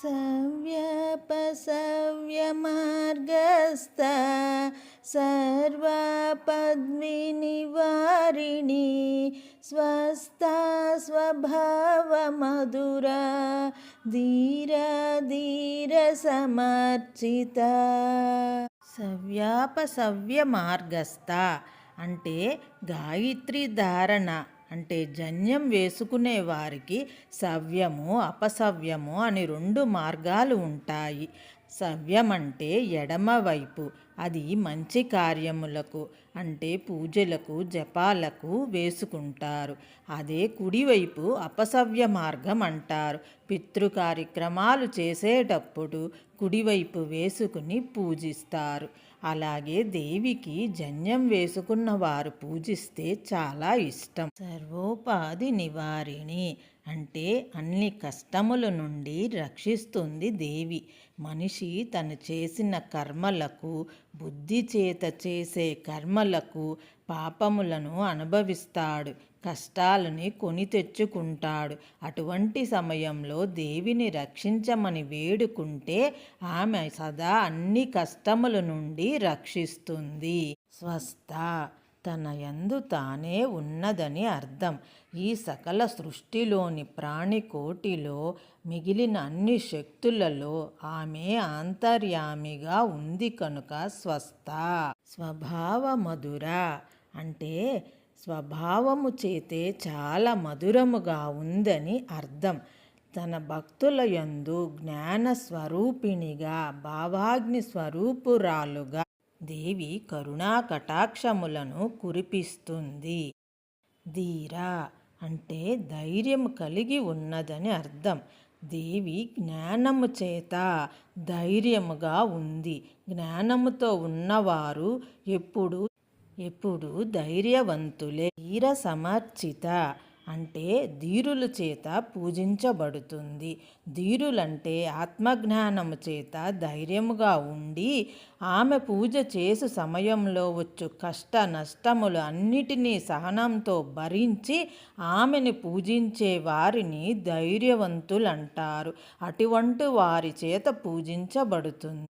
सव्यपसव्यमार्गस्थ सर्वापद्विनिवारिणी स्वस्था स्वभावमधुरा ధీరధీరసమర్చిత సవ్యాపసవ్య మార్గస్థ అంటే గాయత్రి ధారణ అంటే జన్యం వేసుకునే వారికి సవ్యము అపసవ్యము అని రెండు మార్గాలు ఉంటాయి. సవ్యం అంటే ఎడమవైపు అది మంచి కార్యములకు అంటే పూజలకు జపాలకు వేసుకుంటారు. అదే కుడివైపు అపసవ్య మార్గం అంటారు. పితృ కార్యక్రమాలు చేసేటప్పుడు కుడివైపు వేసుకుని పూజిస్తారు. అలాగే దేవికి జన్యం వేసుకున్న వారు పూజిస్తే చాలా ఇష్టం. సర్వోపాధి నివారిణి అంటే అన్ని కష్టముల నుండి రక్షిస్తుంది దేవి. మనిషి తను చేసిన కర్మలకు బుద్ధి చేత చేసే కర్మలకు పాపములను అనుభవిస్తాడు. కష్టాలని కొని తెచ్చుకుంటాడు. అటువంటి సమయంలో దేవిని రక్షించమని వేడుకుంటే ఆమె సదా అన్ని కష్టముల నుండి రక్షిస్తుంది. స్వస్థ. తన యందు తానే ఉన్నదని అర్థం. ఈ సకల సృష్టిలోని ప్రాణికోటిలో మిగిలిన అన్ని శక్తులలో ఆమె ఆంతర్యామిగా ఉంది కనుక స్వస్థ. స్వభావ మధుర అంటే స్వభావము చేతే చాలా మధురముగా ఉందని అర్థం. తన భక్తుల యందు జ్ఞాన స్వరూపిణిగా భావాగ్ని స్వరూపురాలుగా దేవి కరుణా కటాక్షములను కురిపిస్తుంది. ధీరా అంటే ధైర్యం కలిగి ఉన్నదని అర్థం. దేవి జ్ఞానము చేత ధైర్యముగా ఉంది. జ్ఞానముతో ఉన్నవారు ఎప్పుడు ఎప్పుడు ధైర్యవంతులే. ధీర సమర్చిత అంటే ధీరుల చేత పూజించబడుతుంది. ధీరులంటే ఆత్మజ్ఞానము చేత ధైర్యముగా ఉండి ఆమె పూజ చేసు సమయంలో వచ్చు కష్ట నష్టములు అన్నిటినీ సహనంతో భరించి ఆమెను పూజించే వారిని ధైర్యవంతులంటారు. అటువంటి వారి చేత పూజించబడుతుంది.